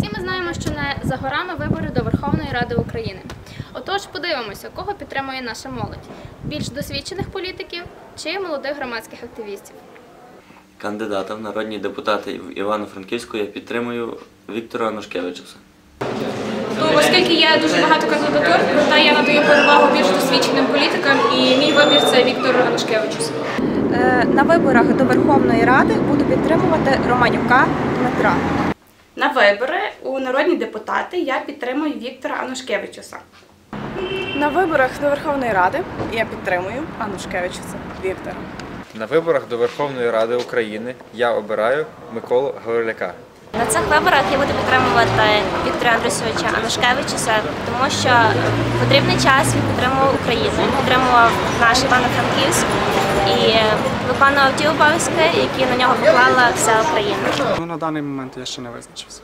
Всі ми знаємо, що не за горами вибори до Верховної Ради України. Отож, подивимося, кого підтримує наша молодь: більш досвідчених політиків чи молодих громадських активістів. Кандидата в народні депутати в Івано-Франківську я підтримую Віктора Анушкевичуса. Ну, оскільки є дуже багато кандидатур, проте я надаю перевагу більш досвідченим політикам, і мій вибір це Віктор Анушкевичус. Е, На виборах до Верховної Ради буду підтримувати Романюка Дмитра. На вибори у народні депутати я підтримую Віктора Анушкевичуса. На виборах до Верховної Ради я підтримую Анушкевичуса Віктора. На виборах до Верховної Ради України я обираю Миколу Гавриляка. На цих виборах я буду підтримувати Віктора Андрійовича Анушкевичуса, тому що потрібний час він підтримував Україну, підтримував наш Івано-Франківськ виконував ті які на нього поклала вся Україна. Ну, на даний момент я ще не визначився.